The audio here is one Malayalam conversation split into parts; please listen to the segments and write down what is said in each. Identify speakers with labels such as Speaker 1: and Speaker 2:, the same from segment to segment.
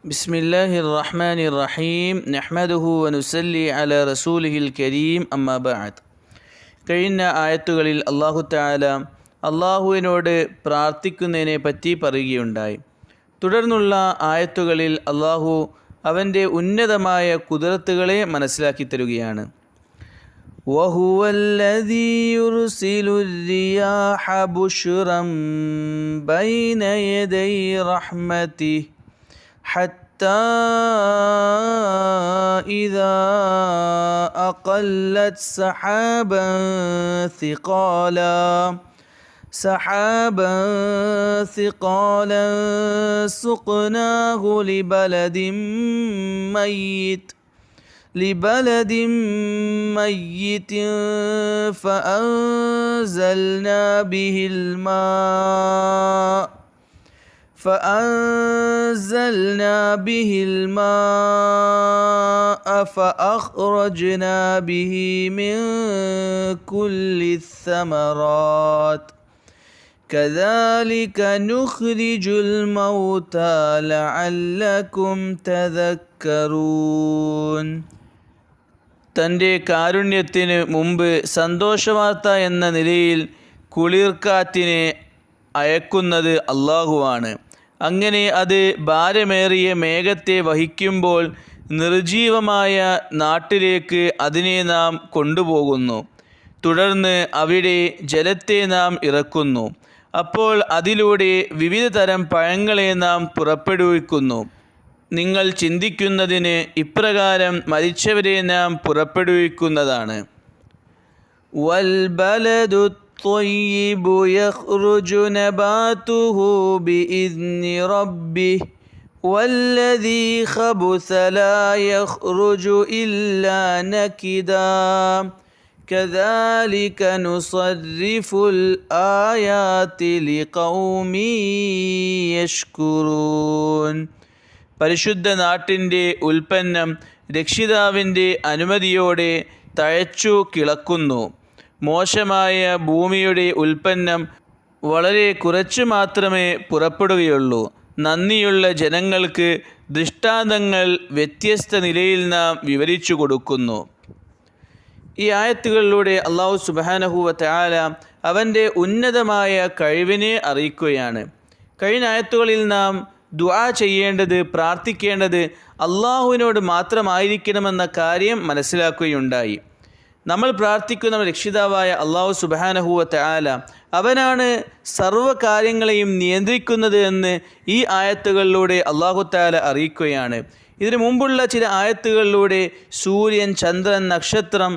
Speaker 1: بسم الله الرحمن الرحيم نحمده ونسلي على رسوله الكريم أما بعد കഴിഞ്ഞ ആയത്തുകളിൽ അള്ളാഹു താല അള്ളാഹുവിനോട് പ്രാർത്ഥിക്കുന്നതിനെ പറ്റി പറയുകയുണ്ടായി തുടർന്നുള്ള ആയത്തുകളിൽ അള്ളാഹു അവൻ്റെ ഉന്നതമായ കുതിരത്തുകളെ മനസ്സിലാക്കി തരികയാണ് وهو الذي يرسل الرياح بشرا بين يدي رحمته حتى إذا أقلت سحابا ثقالا سحابا ثقالا سقناه لبلد ميت لبلد ميت فأنزلنا به الماء فأنزلنا به الماء فأخرجنا به من كل الثمرات كذلك نخرج الموتى لعلكم تذكرون തൻ്റെ കാരുണ്യത്തിന് മുമ്പ് സന്തോഷവാർത്ത എന്ന നിലയിൽ കുളിർക്കാറ്റിനെ അയക്കുന്നത് അള്ളാഹുവാണ് അങ്ങനെ അത് ഭാരമേറിയ മേഘത്തെ വഹിക്കുമ്പോൾ നിർജീവമായ നാട്ടിലേക്ക് അതിനെ നാം കൊണ്ടുപോകുന്നു തുടർന്ന് അവിടെ ജലത്തെ നാം ഇറക്കുന്നു അപ്പോൾ അതിലൂടെ വിവിധ തരം പഴങ്ങളെ നാം പുറപ്പെടുവിക്കുന്നു നിങ്ങൾ ചിന്തിക്കുന്നതിന് ഇപ്രകാരം മരിച്ചവരെ നാം പുറപ്പെടുവിക്കുന്നതാണ് വൽബലദുത്ത് الطيب يخرج نباته بإذن ربه والذي خبث لا يخرج إلا نكدا كذلك نصرف الآيات لقوم يشكرون പരിശുദ്ധ നാട്ടിൻ്റെ ഉൽപ്പന്നം രക്ഷിതാവിൻ്റെ അനുമതിയോടെ തഴച്ചു കിളക്കുന്നു മോശമായ ഭൂമിയുടെ ഉൽപ്പന്നം വളരെ കുറച്ചു മാത്രമേ പുറപ്പെടുകയുള്ളൂ നന്ദിയുള്ള ജനങ്ങൾക്ക് ദൃഷ്ടാന്തങ്ങൾ വ്യത്യസ്ത നിലയിൽ നാം വിവരിച്ചു കൊടുക്കുന്നു ഈ ആയത്തുകളിലൂടെ അള്ളാഹു സുബാനഹുവ താല അവൻ്റെ ഉന്നതമായ കഴിവിനെ അറിയിക്കുകയാണ് കഴിഞ്ഞ ആയത്തുകളിൽ നാം ദുആ ചെയ്യേണ്ടത് പ്രാർത്ഥിക്കേണ്ടത് അള്ളാഹുവിനോട് മാത്രമായിരിക്കണമെന്ന കാര്യം മനസ്സിലാക്കുകയുണ്ടായി നമ്മൾ പ്രാർത്ഥിക്കുന്ന രക്ഷിതാവായ അള്ളാഹു സുബാനഹുവത്തെ ആല അവനാണ് സർവ്വ കാര്യങ്ങളെയും നിയന്ത്രിക്കുന്നത് എന്ന് ഈ ആയത്തുകളിലൂടെ അള്ളാഹു താല അറിയിക്കുകയാണ് ഇതിനു മുമ്പുള്ള ചില ആയത്തുകളിലൂടെ സൂര്യൻ ചന്ദ്രൻ നക്ഷത്രം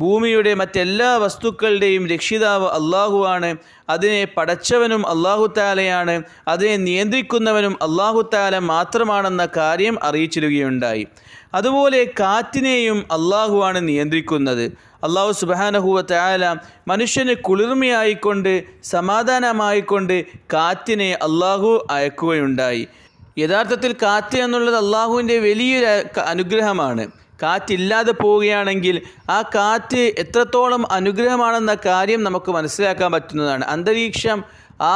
Speaker 1: ഭൂമിയുടെ മറ്റെല്ലാ വസ്തുക്കളുടെയും രക്ഷിതാവ് അള്ളാഹുവാണ് അതിനെ പടച്ചവനും അള്ളാഹുത്താലയാണ് അതിനെ നിയന്ത്രിക്കുന്നവനും അള്ളാഹുത്താല മാത്രമാണെന്ന കാര്യം അറിയിച്ചിരുകയുണ്ടായി അതുപോലെ കാറ്റിനെയും അള്ളാഹുവാണ് നിയന്ത്രിക്കുന്നത് അള്ളാഹു സുബാനഹുവ തായാല മനുഷ്യന് കുളിർമയായിക്കൊണ്ട് സമാധാനമായിക്കൊണ്ട് കാറ്റിനെ അള്ളാഹു അയക്കുകയുണ്ടായി യഥാർത്ഥത്തിൽ കാറ്റ് എന്നുള്ളത് അള്ളാഹുവിൻ്റെ വലിയൊരു അനുഗ്രഹമാണ് കാറ്റില്ലാതെ പോവുകയാണെങ്കിൽ ആ കാറ്റ് എത്രത്തോളം അനുഗ്രഹമാണെന്ന കാര്യം നമുക്ക് മനസ്സിലാക്കാൻ പറ്റുന്നതാണ് അന്തരീക്ഷം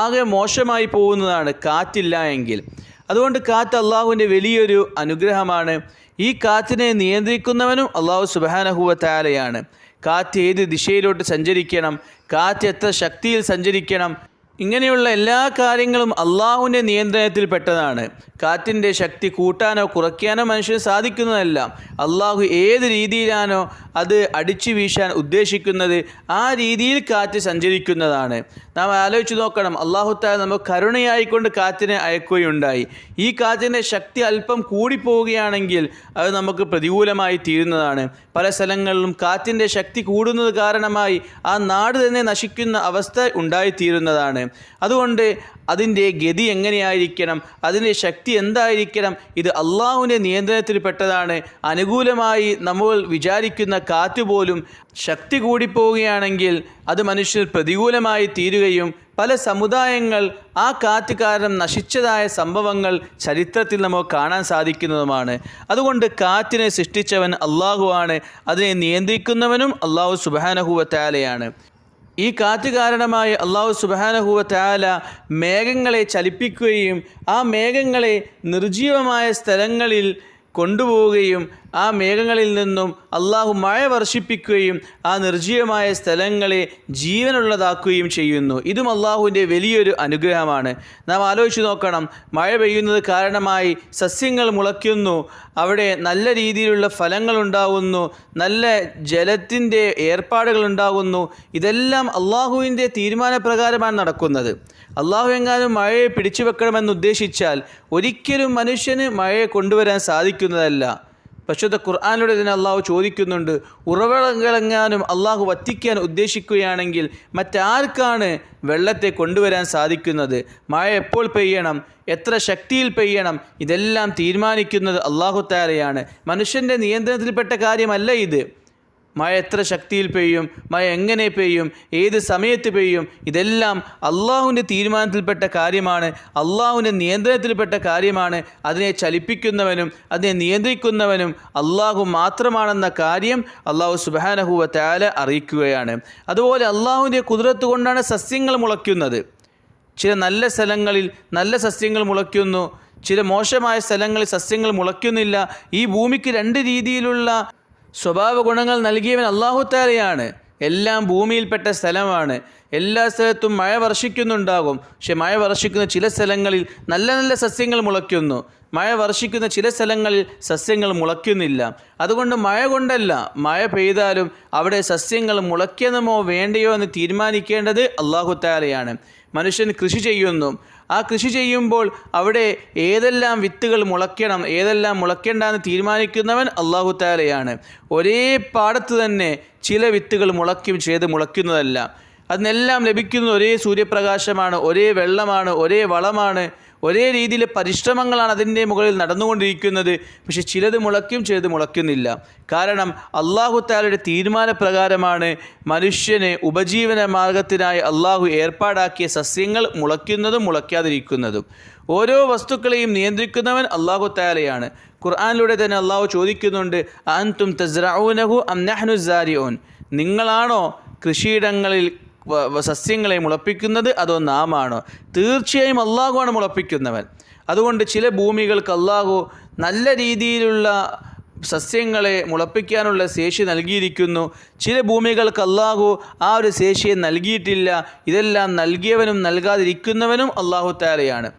Speaker 1: ആകെ മോശമായി പോകുന്നതാണ് കാറ്റില്ല എങ്കിൽ അതുകൊണ്ട് കാറ്റ് അള്ളാഹുവിൻ്റെ വലിയൊരു അനുഗ്രഹമാണ് ഈ കാറ്റിനെ നിയന്ത്രിക്കുന്നവനും അള്ളാഹു സുബാനഹുവ താരയാണ് കാറ്റ് ഏത് ദിശയിലോട്ട് സഞ്ചരിക്കണം കാറ്റ് എത്ര ശക്തിയിൽ സഞ്ചരിക്കണം ഇങ്ങനെയുള്ള എല്ലാ കാര്യങ്ങളും അള്ളാഹുവിൻ്റെ നിയന്ത്രണത്തിൽപ്പെട്ടതാണ് കാറ്റിൻ്റെ ശക്തി കൂട്ടാനോ കുറയ്ക്കാനോ മനുഷ്യന് സാധിക്കുന്നതല്ല അള്ളാഹു ഏത് രീതിയിലാണോ അത് അടിച്ചു വീശാൻ ഉദ്ദേശിക്കുന്നത് ആ രീതിയിൽ കാറ്റ് സഞ്ചരിക്കുന്നതാണ് നാം ആലോചിച്ച് നോക്കണം അള്ളാഹുത്തായ നമുക്ക് കരുണയായിക്കൊണ്ട് കാറ്റിനെ അയക്കുകയുണ്ടായി ഈ കാറ്റിൻ്റെ ശക്തി അല്പം കൂടിപ്പോവുകയാണെങ്കിൽ അത് നമുക്ക് പ്രതികൂലമായി തീരുന്നതാണ് പല സ്ഥലങ്ങളിലും കാറ്റിൻ്റെ ശക്തി കൂടുന്നത് കാരണമായി ആ നാട് തന്നെ നശിക്കുന്ന അവസ്ഥ ഉണ്ടായിത്തീരുന്നതാണ് അതുകൊണ്ട് അതിൻ്റെ ഗതി എങ്ങനെയായിരിക്കണം അതിൻ്റെ ശക്തി എന്തായിരിക്കണം ഇത് അള്ളാഹുവിൻ്റെ പെട്ടതാണ് അനുകൂലമായി നമ്മൾ വിചാരിക്കുന്ന കാറ്റുപോലും ശക്തി കൂടിപ്പോവുകയാണെങ്കിൽ അത് മനുഷ്യർ പ്രതികൂലമായി തീരുകയും പല സമുദായങ്ങൾ ആ കാറ്റ് കാരണം നശിച്ചതായ സംഭവങ്ങൾ ചരിത്രത്തിൽ നമുക്ക് കാണാൻ സാധിക്കുന്നതുമാണ് അതുകൊണ്ട് കാറ്റിനെ സൃഷ്ടിച്ചവൻ അള്ളാഹുവാണ് അതിനെ നിയന്ത്രിക്കുന്നവനും അള്ളാഹു സുബാനഹുവത്താലയാണ് ഈ കാറ്റ് കാരണമായി അള്ളാഹു സുബാനഹുവ താല മേഘങ്ങളെ ചലിപ്പിക്കുകയും ആ മേഘങ്ങളെ നിർജീവമായ സ്ഥലങ്ങളിൽ കൊണ്ടുപോവുകയും ആ മേഘങ്ങളിൽ നിന്നും അള്ളാഹു മഴ വർഷിപ്പിക്കുകയും ആ നിർജ്ജീവമായ സ്ഥലങ്ങളെ ജീവനുള്ളതാക്കുകയും ചെയ്യുന്നു ഇതും അള്ളാഹുവിൻ്റെ വലിയൊരു അനുഗ്രഹമാണ് നാം ആലോചിച്ച് നോക്കണം മഴ പെയ്യുന്നത് കാരണമായി സസ്യങ്ങൾ മുളയ്ക്കുന്നു അവിടെ നല്ല രീതിയിലുള്ള ഫലങ്ങൾ ഉണ്ടാകുന്നു നല്ല ജലത്തിൻ്റെ ഏർപ്പാടുകൾ ഉണ്ടാകുന്നു ഇതെല്ലാം അള്ളാഹുവിൻ്റെ തീരുമാനപ്രകാരമാണ് നടക്കുന്നത് അള്ളാഹു എങ്ങാനും മഴയെ പിടിച്ചു വെക്കണമെന്ന് ഉദ്ദേശിച്ചാൽ ഒരിക്കലും മനുഷ്യന് മഴയെ കൊണ്ടുവരാൻ സാധിക്കുന്നതല്ല പക്ഷേ ഖുർആാനിലൂടെ ഇതിനെ അള്ളാഹു ചോദിക്കുന്നുണ്ട് ഉറവിളങ്ങാനും അള്ളാഹു വറ്റിക്കാൻ ഉദ്ദേശിക്കുകയാണെങ്കിൽ മറ്റാർക്കാണ് വെള്ളത്തെ കൊണ്ടുവരാൻ സാധിക്കുന്നത് മഴ എപ്പോൾ പെയ്യണം എത്ര ശക്തിയിൽ പെയ്യണം ഇതെല്ലാം തീരുമാനിക്കുന്നത് അള്ളാഹു താരയാണ് മനുഷ്യൻ്റെ നിയന്ത്രണത്തിൽപ്പെട്ട കാര്യമല്ല ഇത് മഴ എത്ര ശക്തിയിൽ പെയ്യും മഴ എങ്ങനെ പെയ്യും ഏത് സമയത്ത് പെയ്യും ഇതെല്ലാം അള്ളാഹുവിൻ്റെ തീരുമാനത്തിൽപ്പെട്ട കാര്യമാണ് അള്ളാഹുവിൻ്റെ നിയന്ത്രണത്തിൽപ്പെട്ട കാര്യമാണ് അതിനെ ചലിപ്പിക്കുന്നവനും അതിനെ നിയന്ത്രിക്കുന്നവനും അള്ളാഹു മാത്രമാണെന്ന കാര്യം അള്ളാഹു സുബാനഹുവ താല അറിയിക്കുകയാണ് അതുപോലെ അള്ളാഹുവിൻ്റെ കുതിരത്ത് കൊണ്ടാണ് സസ്യങ്ങൾ മുളയ്ക്കുന്നത് ചില നല്ല സ്ഥലങ്ങളിൽ നല്ല സസ്യങ്ങൾ മുളയ്ക്കുന്നു ചില മോശമായ സ്ഥലങ്ങളിൽ സസ്യങ്ങൾ മുളയ്ക്കുന്നില്ല ഈ ഭൂമിക്ക് രണ്ട് രീതിയിലുള്ള സ്വഭാവ ഗുണങ്ങൾ നൽകിയവൻ അള്ളാഹു താലയാണ് എല്ലാം ഭൂമിയിൽപ്പെട്ട സ്ഥലമാണ് എല്ലാ സ്ഥലത്തും മഴ വർഷിക്കുന്നുണ്ടാകും പക്ഷെ മഴ വർഷിക്കുന്ന ചില സ്ഥലങ്ങളിൽ നല്ല നല്ല സസ്യങ്ങൾ മുളയ്ക്കുന്നു മഴ വർഷിക്കുന്ന ചില സ്ഥലങ്ങളിൽ സസ്യങ്ങൾ മുളയ്ക്കുന്നില്ല അതുകൊണ്ട് മഴ കൊണ്ടല്ല മഴ പെയ്താലും അവിടെ സസ്യങ്ങൾ മുളയ്ക്കണമോ വേണ്ടയോ എന്ന് തീരുമാനിക്കേണ്ടത് അള്ളാഹു താലയാണ് മനുഷ്യൻ കൃഷി ചെയ്യുന്നു ആ കൃഷി ചെയ്യുമ്പോൾ അവിടെ ഏതെല്ലാം വിത്തുകൾ മുളയ്ക്കണം ഏതെല്ലാം മുളയ്ക്കേണ്ടെന്ന് തീരുമാനിക്കുന്നവൻ അള്ളാഹു താലയാണ് ഒരേ പാടത്ത് തന്നെ ചില വിത്തുകൾ മുളയ്ക്കും ചെയ്ത് മുളയ്ക്കുന്നതല്ല അതിനെല്ലാം ലഭിക്കുന്നത് ഒരേ സൂര്യപ്രകാശമാണ് ഒരേ വെള്ളമാണ് ഒരേ വളമാണ് ഒരേ രീതിയിൽ പരിശ്രമങ്ങളാണ് അതിൻ്റെ മുകളിൽ നടന്നുകൊണ്ടിരിക്കുന്നത് പക്ഷെ ചിലത് മുളയ്ക്കും ചിലത് മുളയ്ക്കുന്നില്ല കാരണം താലയുടെ തീരുമാനപ്രകാരമാണ് മനുഷ്യനെ ഉപജീവന മാർഗത്തിനായി അള്ളാഹു ഏർപ്പാടാക്കിയ സസ്യങ്ങൾ മുളയ്ക്കുന്നതും മുളയ്ക്കാതിരിക്കുന്നതും ഓരോ വസ്തുക്കളെയും നിയന്ത്രിക്കുന്നവൻ അള്ളാഹു താലയാണ് ഖുർആാനിലൂടെ തന്നെ അള്ളാഹു ചോദിക്കുന്നുണ്ട് അൻ തും തസ്റൌനഹു അം നഹ്നു നിങ്ങളാണോ കൃഷിയിടങ്ങളിൽ സസ്യങ്ങളെ മുളപ്പിക്കുന്നത് അതോ നാം ആണോ തീർച്ചയായും അള്ളാഹുവാണ് മുളപ്പിക്കുന്നവൻ അതുകൊണ്ട് ചില ഭൂമികൾക്ക് അള്ളാഹു നല്ല രീതിയിലുള്ള സസ്യങ്ങളെ മുളപ്പിക്കാനുള്ള ശേഷി നൽകിയിരിക്കുന്നു ചില ഭൂമികൾക്ക് അള്ളാഹു ആ ഒരു ശേഷിയെ നൽകിയിട്ടില്ല ഇതെല്ലാം നൽകിയവനും നൽകാതിരിക്കുന്നവനും അള്ളാഹു താലയാണ്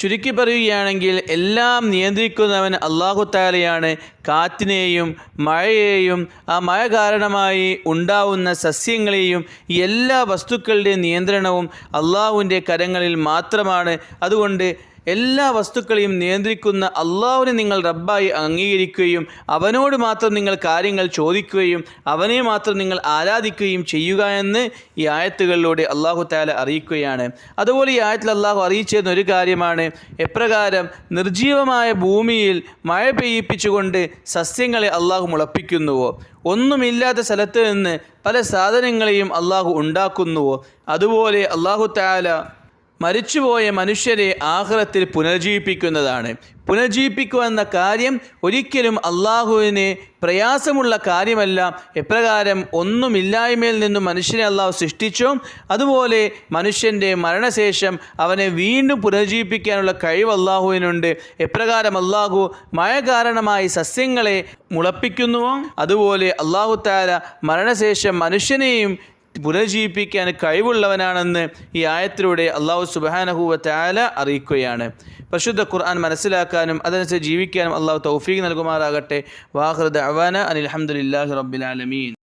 Speaker 1: ചുരുക്കി പറയുകയാണെങ്കിൽ എല്ലാം നിയന്ത്രിക്കുന്നവൻ അള്ളാഹു താലയാണ് കാറ്റിനെയും മഴയെയും ആ മഴ കാരണമായി ഉണ്ടാവുന്ന സസ്യങ്ങളെയും എല്ലാ വസ്തുക്കളുടെയും നിയന്ത്രണവും അള്ളാഹുവിൻ്റെ കരങ്ങളിൽ മാത്രമാണ് അതുകൊണ്ട് എല്ലാ വസ്തുക്കളെയും നിയന്ത്രിക്കുന്ന അള്ളാഹുവിനെ നിങ്ങൾ റബ്ബായി അംഗീകരിക്കുകയും അവനോട് മാത്രം നിങ്ങൾ കാര്യങ്ങൾ ചോദിക്കുകയും അവനെ മാത്രം നിങ്ങൾ ആരാധിക്കുകയും ചെയ്യുക എന്ന് ഈ ആയത്തുകളിലൂടെ അള്ളാഹു താല അറിയിക്കുകയാണ് അതുപോലെ ഈ ആയത്തിൽ അള്ളാഹു അറിയിച്ചിരുന്ന ഒരു കാര്യമാണ് എപ്രകാരം നിർജീവമായ ഭൂമിയിൽ മഴ പെയ്യിപ്പിച്ചുകൊണ്ട് സസ്യങ്ങളെ അള്ളാഹു മുളപ്പിക്കുന്നുവോ ഒന്നുമില്ലാത്ത സ്ഥലത്ത് നിന്ന് പല സാധനങ്ങളെയും അള്ളാഹു ഉണ്ടാക്കുന്നുവോ അതുപോലെ അള്ളാഹു താല മരിച്ചുപോയ മനുഷ്യരെ ആഹ്ലത്തിൽ പുനർജീവിപ്പിക്കുന്നതാണ് പുനർജീവിപ്പിക്കുക എന്ന കാര്യം ഒരിക്കലും അള്ളാഹുവിന് പ്രയാസമുള്ള കാര്യമല്ല എപ്രകാരം ഒന്നുമില്ലായ്മയിൽ നിന്നും മനുഷ്യനെ അള്ളാഹു സൃഷ്ടിച്ചോ അതുപോലെ മനുഷ്യൻ്റെ മരണശേഷം അവനെ വീണ്ടും പുനർജീവിപ്പിക്കാനുള്ള കഴിവ് അള്ളാഹുവിനുണ്ട് എപ്രകാരം അള്ളാഹു മഴ കാരണമായി സസ്യങ്ങളെ മുളപ്പിക്കുന്നുവോ അതുപോലെ അള്ളാഹു താര മരണശേഷം മനുഷ്യനെയും പുനരുജ്ജീവിപ്പിക്കാൻ കഴിവുള്ളവനാണെന്ന് ഈ ആയത്തിലൂടെ അള്ളാഹു സുബാനഹുവ അറിയിക്കുകയാണ് പരിശുദ്ധ ഖുർആൻ മനസ്സിലാക്കാനും അതനുസരിച്ച് ജീവിക്കാനും അള്ളാഹു തൗഫീഖ് നൽകുമാറാകട്ടെ വാഹൃദ് അവാന അനിൽഹമുല്ലാഹി റബ്ബിലാലമീൻ